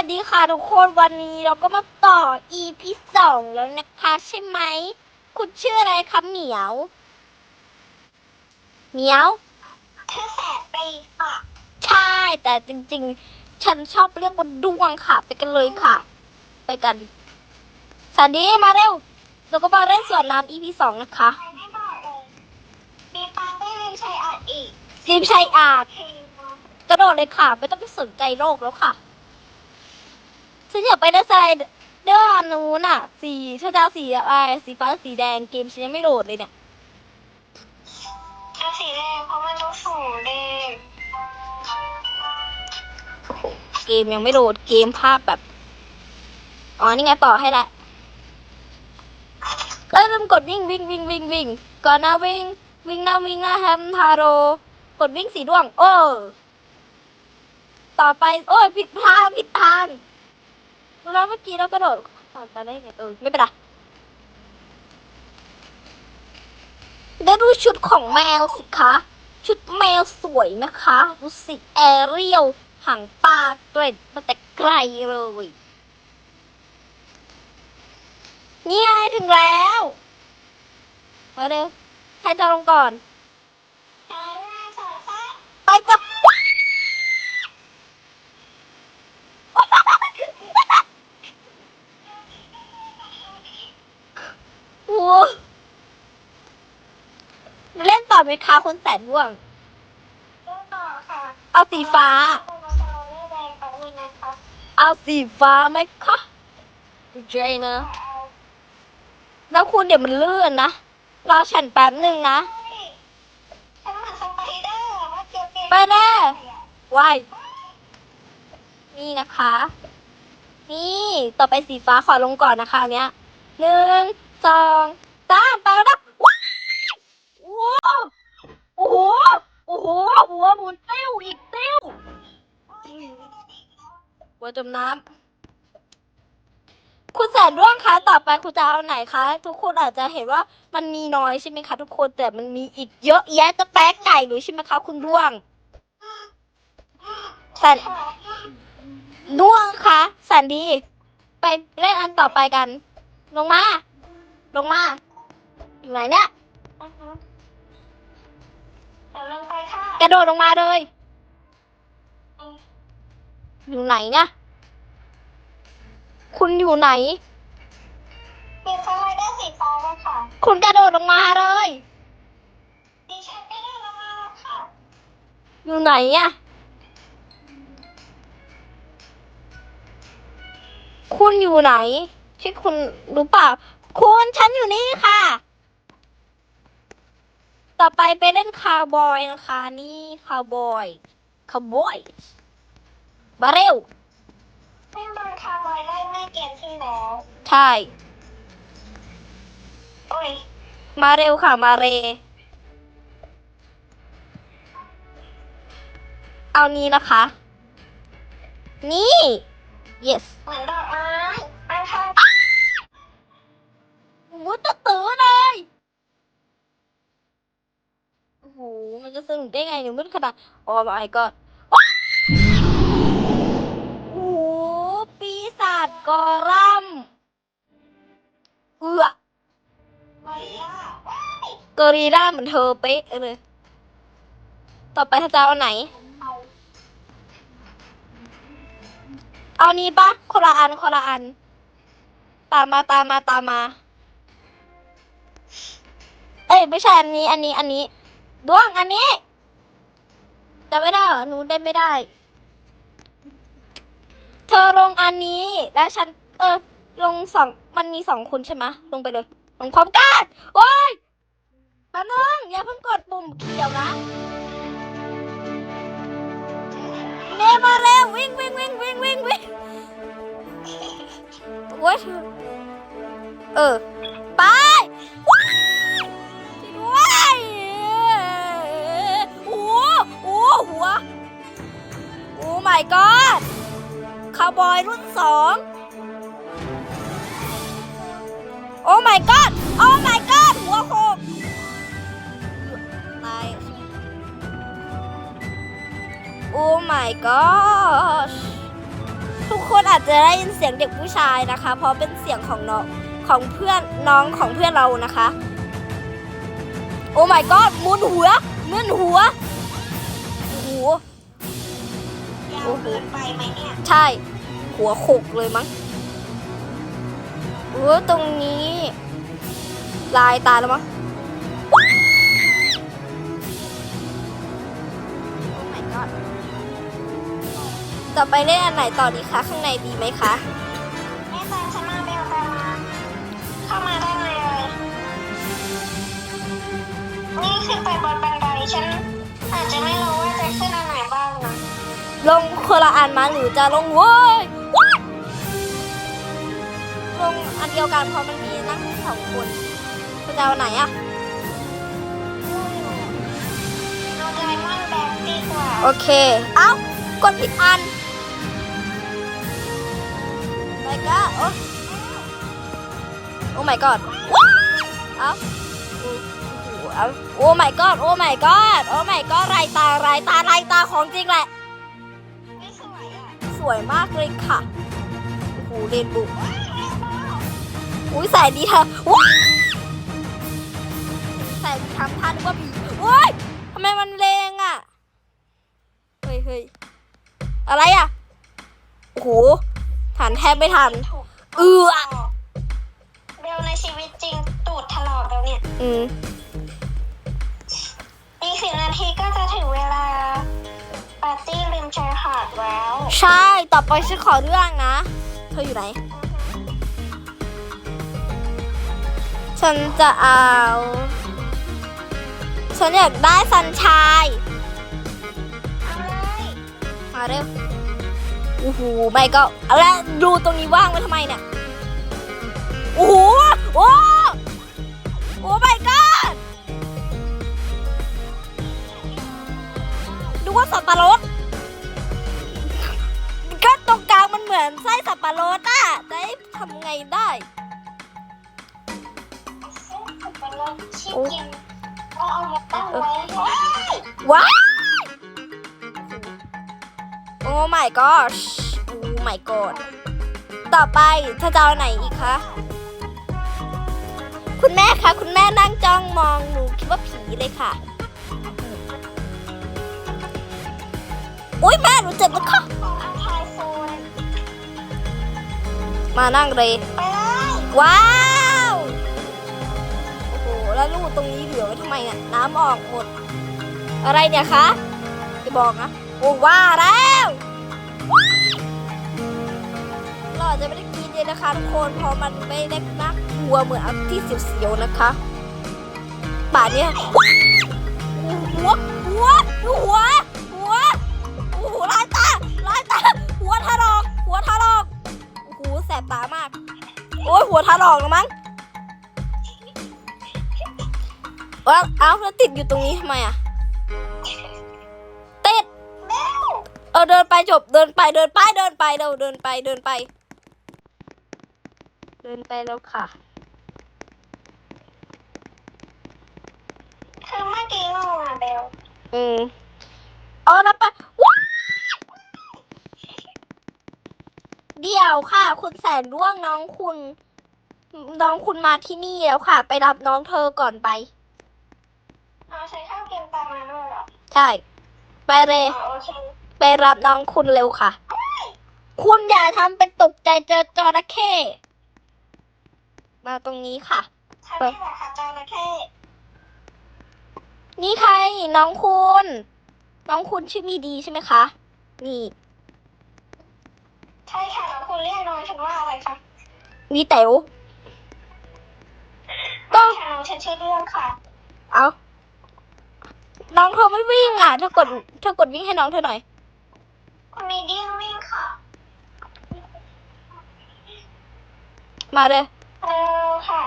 วัสดีค่ะทุกคนวันนี้เราก็มาต่อ EP สองแล้วนะคะใช่ไหม คุณชื่ออะไรคะเหมียว เหมียวชื่อแสบปีค่ะ ใช่ แต่จริงๆ ฉันชอบเรียกว่าดวงค่ะ ไปกันเลยค่ะ ไปกันสันดีมาเร็วเราก็มาเล่นสวนน้ำ EP สองนะคะใครไม่บอกเลยมีปาร์ตี้ริมชายอาดอีกซีมชัยอาจเพลงกระโดดเลยค่ะ ไม่ต้องไปสนใจโลกแล้วค่ะ ฉันอยากไปได้ไซเดอร์อันนู้นอะ สีชาดาสีอะไรสีฟ้าสีแดงเกมฉันยังไม่โหลดเลยเนี่ยเอาสีแดงเพราะมันต้องสูงแดงเกมยังไม่โหลดเกมภาพแบบ อ๋อ นี่ไงต่อให้ละเริ่มกดวิ่งวิ่งวิ่งวิ่งวิ่งก่อนหน้าวิ่ง วิ่งหน้าวิ่งหน้าแฮมทาโร กดวิ่งสีด้วง โอ้ ต่อไป โอ้ยผิดทางผิดทาง แล้วเมื่อกี้เรากระโดดผ่านไปได้ไงเออไม่เป็นไรได้ดูชุดของแมวสิคะ ชุดแมวสวยนะคะดูสิแอเรียลหางปลาเกร็ดมาแต่ไกลเลยนี่ไงถึงแล้วมาเร็วใครจะลงก่อน ใช่สองฟ้า ไปกับ โอ้เล่นต่อ ไหมคะคุณแสนว่วงเริ่มต่อค่ะเอาสีฟ้าโปรโมชั่นเลือดแดงแป๊บนึงนะคะเอาสีฟ้าไหมคะเจนะเอาแล้วคุณเดี๋ยวมันเลื่อนนะ รอฉันแป๊บหนึ่งนะเฮ้ยฉันเหมือนสไปเดอร์อะว่าเกี่ยวกับไปแน่วายนี่นะคะ นี่ต่อไปสีฟ้าขอลงก่อนนะคะอันเนี้ยหนึ่งสองสามไปแล้วนะว้าวโอ้โห โอ้โหัวหมุนเต้วอีกเต้วหัวจมน้ำคุณแสนร่วงคะต่อไปคุณจะเอาไหนคะ ทุกคนอาจจะเห็นว่ามันมีน้อยใช่ไหมคะ ทุกคนแต่มันมีอีกเยอะแยะจะแป๊กไก่หรือใช่ไหมคะ คุณร่วงแสนร่วงคะแสนดี ไปเล่นอันต่อไปกัน ลงมา ลงมาอยู่ไหนเนี่ย ดี๋ยวลงไปค่ะกระโดดลงมาเลย อยู่ไหนเนี่ย คุณอยู่ไหนมีสไลเดอร์สีฟ้าเลยค่ะคุณกระโดดลงมาเลย ดิฉันไม่ได้ลงมาแล้วค่ะอยู่ไหนอะคุณอยู่ไหนใช่คุณรู้เปล่า คุณฉันอยู่นี่ค่ะ ต่อไปไปเล่นคาวบอยนะคะนี่คาวบอยคาวบอยมาเร็วไม่โดนคาร์บอยไล่แม่เกมที่แล้วใช่โอ้ยมาเร็วค่ะมาเร เอานี้นะคะ นี่ yes เหมือนดอกไม้ไปค่ะ โอ้โหตะตื้อเลย โอ้โห มันจะ สนุกได้ไงเนี่ยมันขนาดโอ้ my god โอ้โหปีศาจกอรัมเอือมาริยากอรีล่าเหมือนเธอเป๊ะเลย ต่อไปเธอจะเอาไหนเอาเอานี้ปะคนละอันคนละอัน ตามมาตามมาตามมา เอ้ยไม่ใช่อันนี้ อันนี้ อันนี้ ดวงอันนี้จะไม่ได้เหรอหนูได้ไม่ได้ เธอลงอันนี้ แล้วฉันเออลงสองมันมีสองคนใช่ไหมลงไปเลยลงพร้อมกันโอ้ยแป๊บนึงอย่าเพิ่งกดปุ่มเขียวนะเนมาเร็ววิ่งวิ่งวิ่งวิ่งวิ่งวิ่งโอ้ยเออไป my god คาวบอยรุ่นสองโอ้ my god โอ้ my god หัวโขกตายโอ้ my god ทุกคนอาจจะได้ยินเสียงเด็กผู้ชายนะคะ เพราะเป็นเสียงของน้องของเพื่อนน้องของเพื่อนเรานะคะ โอ้ my god มุนหัวมึนหัว ยาวเกินไปไหมเนี่ยใช่ หัวโขกเลยมั้งโอ้ตรงนี้ ลายตาแล้วมั้งโอ้ my god ต่อไปเล่นอันไหนต่อดีคะข้างในดีไหมคะ แม่ตามฉันมาเบลตามมาเข้ามาได้เลยนี่ขึ้นไปบนบันไดฉัน คนละอันมาหรือจะลงเว้ยว้ายลงอันเดียวกันเพราะมันมีนั่งสองคนคุณจะเอาไหนอะเอาไดมอนด์แบงค์ดีกว่า โอเค เอ้ากดผิดอันไปก็โอ้โอ้ my god ว้ายเอ้าโอ้โหเอ้าโอ้ my god โอ้ my god โอ้ my god ไรตาไรตาไรตาของจริงแหละไม่สวยอะ สวยมากเลยค่ะ โอ้โหเรนโบุอุ้ยแสนดีเธอว้ายแสนดีทำท่านึกว่าผีโอ้ยทำไมมันแรงอะ เฮ้ยเฮ้ยอะไรอะ โอ้โหหันแทบไม่ทันถูกเออเบลในชีวิตจริงตูดถลอกแล้วเนี่ย อืมอีกสิบนาทีก็จะถึงเวลาปาร์ตี้ริมชายหาดแล้ว ใช่ ต่อไปฉันขอเรื่องนะ เธออยู่ไหน ฉันจะเอา ฉันอยากได้สันชายเอาเลยมาเร็วโอ้โหไม่ก็อะไรดูตรงนี้ว่างไว้ทำไมเนี่ย โอ้โห โอ้โอ้ไม่ก็ ไงได้เป็นรถชิคกินเอาเอามาตั้งไว้ว้ายโอ้ my gosh โอ้ my god ต่อไปเธอจะเอาไหนอีกคะ คุณแม่คะ คุณแม่นั่งจ้องมองหนูคิดว่าผีเลยค่ะอุ้ยแม่หนูเจ็บแล้วค่ะ มานั่งเลย ไปเลยว้าว โอ้โห แล้วลูกตรงนี้เหลือไว้ทำไมเนี่ย น้ำออกหมด อะไรเนี่ยคะจะบอกนะ โอ้ว่าแล้วเราอาจะไม่ได้กินเลยนะคะทุกคนเพราะมันไม่ได้น่ากลัวเหมือนอันที่เสียวๆนะคะป่าเนี้ยวัวหัวหัวหัว ยหัวทะลอกแล้วมั้งว่าเอ้าแล้วติดอยู่ตรงนี้ทำไมอะ ติดเบลเออเดินไปจบ เดินไป เดินไป เดินไปเร็วเดินไป เดินไป เดินไปแล้วค่ะ คือเมื่อกี้งงอะเบลอืมเอาแล้วไปว้ายเดี๋ยวค่ะ คุณแสนร่วงน้องคุณ น้องคุณมาที่นี่แล้วค่ะ ไปรับน้องเธอก่อนไปเอาใช้ข้าวเกมตามมาด้วยเหรอใช่ ไปเลย อ๋อโอเคไปรับน้องคุณเร็วค่ะ คุณอย่าทำเป็นตกใจเจอจระเข้มาตรงนี้ค่ะ ฉันนี่แหละค่ะจระเข้นี่ใครน้องคุณ น้องคุณชื่อมีดีใช่ไหมคะ นี่ใช่ค่ะแล้วคุณเรียกน้องฉันว่าอะไรคะ มีแต๋วก็ค่ะน้อง ฉันชื่อเรื่องค่ะ เอาน้องเธอไม่วิ่งอะเธอกดเธอกดวิ่งให้น้องเธอหน่อยคุณมีเดียงวิ่งค่ะ มาเลยเออค่ะ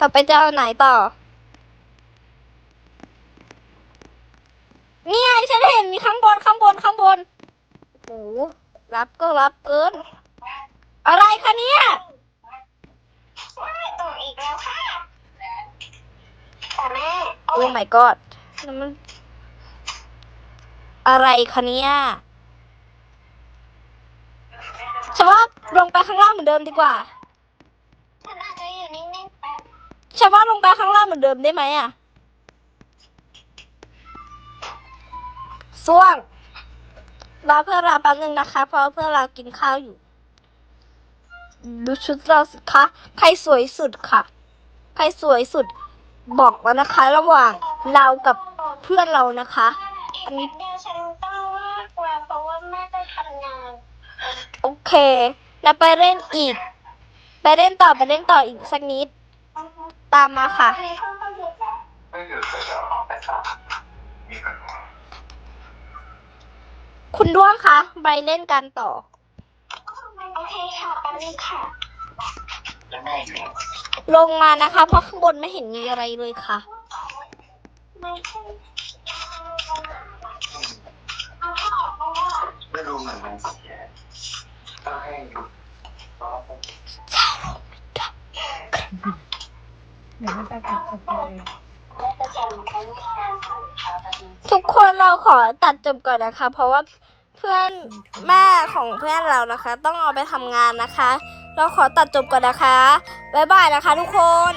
ต่อไปจะเอาไหนต่อ นี่ไงฉันเห็นมีข้างบนข้างบนข้างบนโอ้โหรับก็รับเกิน อะไรคะเนี่ยว้ายตกอีกแล้วค่ะแต่แม่ โอ้ my god นั่นมันอะไรคะเนี่ยเฉันว่าลงไปข้างล่างเหมือนเดิมดีกว่าฉันอาจจะอยู่นิ่งๆแป๊บฉันว่าลงไปข้างล่างเหมือนเดิมได้ไหมอะส่วงรอเพื่อนเราแป๊บนึงนะคะ เพราะว่าเพื่อนเรากินข้าวอยู่ ดูชุดเราสิคะ ใครสวยสุดค่ะ ใครสวยสุด บอกมานะคะ ระหว่างเรากับเพื่อนเรานะคะอีกนิดเดียวฉันต้องเลิกแล้วเพราะว่าแม่จะทำงานโอเค แล้วไปเล่นอีก ไปเล่นต่อไปเล่นต่ออีกสักนิด ตามมาค่ะอันนี้ค่อนข้างเยอะแล้วไม่อยู่แต่จะออกไปต่อมีปัญหาคุณด้วงคะไปเล่นกันต่อ โอเคค่ะแป๊บนึงค่ะแลงมานะคะ เพราะข้างบนไม่เห็นมีอะไรเลยค่ะไม่รู้เหมือนมันต้องให้ทุกคนเราขอตัดจบก่อนนะคะ เพราะว่าเพื่อนแม่ของเพื่อนเรานะคะ ต้องเอาไปทำงานนะคะ เราขอตัดจบก่อนนะคะ บ๊ายบายนะคะทุกคน